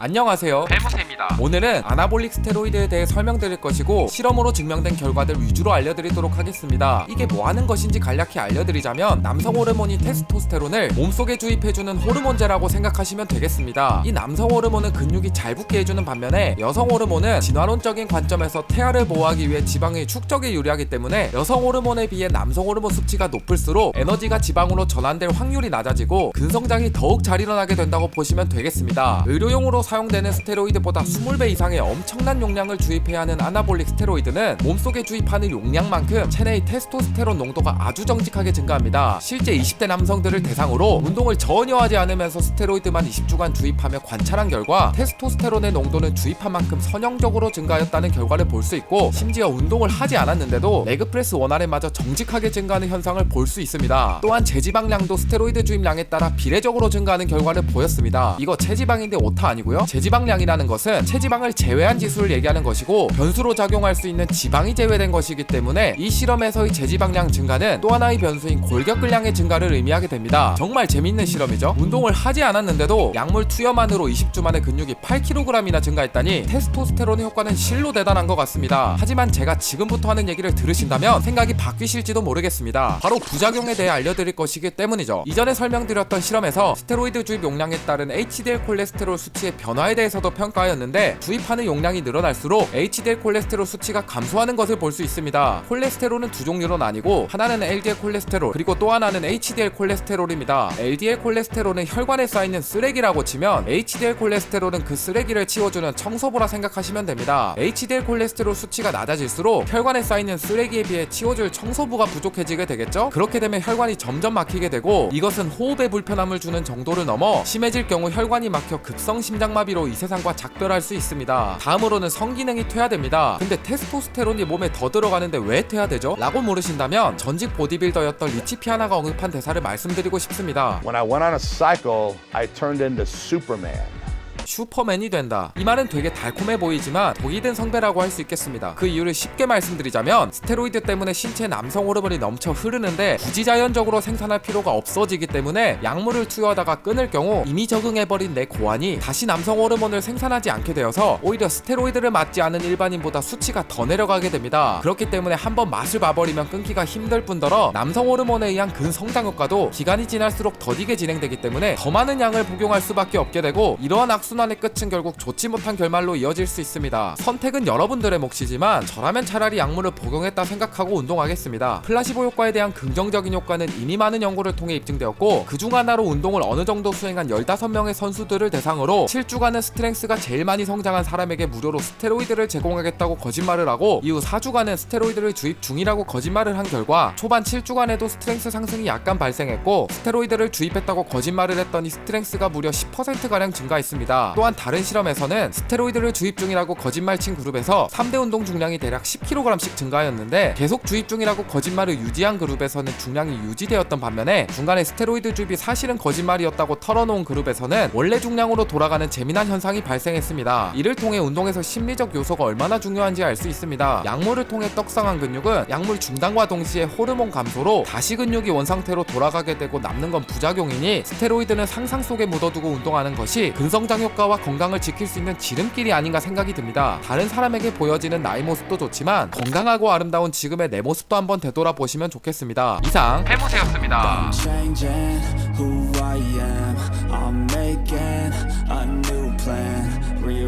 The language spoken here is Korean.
안녕하세요. 해문 태입니다. 오늘은 아나볼릭 스테로이드에 대해 설명드릴 것이고 실험으로 증명된 결과들 위주로 알려드리도록 하겠습니다. 이게 뭐 하는 것인지 간략히 알려드리자면 남성 호르몬인 테스토스테론을 몸속에 주입해주는 호르몬제라고 생각하시면 되겠습니다. 이 남성 호르몬은 근육이 잘 붙게 해주는 반면에 여성 호르몬은 진화론적인 관점에서 태아를 보호하기 위해 지방의 축적에 유리하기 때문에 여성 호르몬에 비해 남성 호르몬 수치가 높을수록 에너지가 지방으로 전환될 확률이 낮아지고 근성장이 더욱 잘 일어나게 된다고 보시면 되겠습니다. 의료용으로 사용되는 스테로이드보다 20배 이상의 엄청난 용량을 주입해야 하는 아나볼릭 스테로이드는 몸속에 주입하는 용량만큼 체내의 테스토스테론 농도가 아주 정직하게 증가합니다. 실제 20대 남성들을 대상으로 운동을 전혀 하지 않으면서 스테로이드만 20주간 주입하며 관찰한 결과 테스토스테론의 농도는 주입한 만큼 선형적으로 증가하였다는 결과를 볼 수 있고 심지어 운동을 하지 않았는데도 레그프레스 원활에마저 정직하게 증가하는 현상을 볼 수 있습니다. 또한 제지방량도 스테로이드 주입량에 따라 비례적으로 증가하는 결과를 보였습니다. 이거 체지방인데 오타 아니고요. 제지방량이라는 것은 체지방을 제외한 지수를 얘기하는 것이고 변수로 작용할 수 있는 지방이 제외된 것이기 때문에 이 실험에서의 제지방량 증가는 또 하나의 변수인 골격근량의 증가를 의미하게 됩니다. 정말 재밌는 실험이죠. 운동을 하지 않았는데도 약물 투여만으로 20주 만에 근육이 8kg이나 증가했다니 테스토스테론의 효과는 실로 대단한 것 같습니다. 하지만 제가 지금부터 하는 얘기를 들으신다면 생각이 바뀌실지도 모르겠습니다. 바로 부작용에 대해 알려드릴 것이기 때문이죠. 이전에 설명드렸던 실험에서 스테로이드 주입 용량에 따른 HDL 콜레스테롤 수치의 변화에 대해서도 평가하였는데 주입하는 용량이 늘어날수록 HDL 콜레스테롤 수치가 감소하는 것을 볼 수 있습니다. 콜레스테롤은 두 종류로 나뉘고 하나는 LDL 콜레스테롤 그리고 또 하나는 HDL 콜레스테롤입니다. LDL 콜레스테롤은 혈관에 쌓이는 쓰레기라고 치면 HDL 콜레스테롤은 그 쓰레기를 치워주는 청소부라 생각하시면 됩니다. HDL 콜레스테롤 수치가 낮아질수록 혈관에 쌓이는 쓰레기에 비해 치워줄 청소부가 부족해지게 되겠죠? 그렇게 되면 혈관이 점점 막히게 되고 이것은 호흡에 불편함을 주는 정도를 넘어 심해질 경우 혈관이 막혀 급성 심장마비로 이 세상과 작별 할 수 있습니다. 다음으로는 성기능이 퇴화됩니다. 근데 테스토스테론이 몸에 더 들어가는데 왜 퇴화되죠? 라고 물으신다면 전직 보디빌더였던 리치 피아나가 언급한 대사를 말씀드리고 싶습니다. When I went on a cycle, I turned into Superman. 슈퍼맨이 된다. 이 말은 되게 달콤해 보이지만 독이 든 성배라고 할 수 있겠습니다. 그 이유를 쉽게 말씀드리자면 스테로이드 때문에 신체 남성 호르몬이 넘쳐 흐르는데 굳이 자연적으로 생산할 필요가 없어지기 때문에 약물을 투여하다가 끊을 경우 이미 적응해버린 내 고환이 다시 남성 호르몬을 생산하지 않게 되어서 오히려 스테로이드를 맞지 않은 일반인보다 수치가 더 내려가게 됩니다. 그렇기 때문에 한번 맛을 봐버리면 끊기가 힘들 뿐더러 남성 호르몬에 의한 근성장 효과도 기간이 지날수록 더디게 진행되기 때문에 더 많은 양을 복용할 수밖에 없게 되고 이러한 악순환 의 끝은 결국 좋지 못한 결말로 이어질 수 있습니다. 선택은 여러분들의 몫이지만 저라면 차라리 약물을 복용했다 생각하고 운동하겠습니다. 플라시보 효과에 대한 긍정적인 효과는 이미 많은 연구를 통해 입증되었고 그중 하나로 운동을 어느 정도 수행한 15명의 선수들을 대상으로 7주간은 스트렝스가 제일 많이 성장한 사람에게 무료로 스테로이드를 제공하겠다고 거짓말을 하고 이후 4주간은 스테로이드를 주입 중이라고 거짓말을 한 결과 초반 7주간에도 스트렝스 상승이 약간 발생했고 스테로이드를 주입했다고 거짓말을 했더니 스트렝스가 무려 10%가량 증가했습니다. 또한 다른 실험에서는 스테로이드를 주입 중이라고 거짓말 친 그룹에서 3대 운동 중량이 대략 10kg씩 증가하였는데 계속 주입 중이라고 거짓말을 유지한 그룹에서는 중량이 유지되었던 반면에 중간에 스테로이드 주입이 사실은 거짓말이었다고 털어놓은 그룹에서는 원래 중량으로 돌아가는 재미난 현상이 발생했습니다. 이를 통해 운동에서 심리적 요소가 얼마나 중요한지 알 수 있습니다. 약물을 통해 떡상한 근육은 약물 중단과 동시에 호르몬 감소로 다시 근육이 원상태로 돌아가게 되고 남는 건 부작용이니 스테로이드는 상상 속에 묻어두고 운동하는 것이 근성장 효과 와 건강을 지킬 수 있는 지름길이 아닌가 생각이 듭니다. 다른 사람에게 보여지는 나의 모습도 좋지만 건강하고 아름다운 지금의 내 모습도 한번 되돌아보시면 좋겠습니다. 이상 해문태였습니다.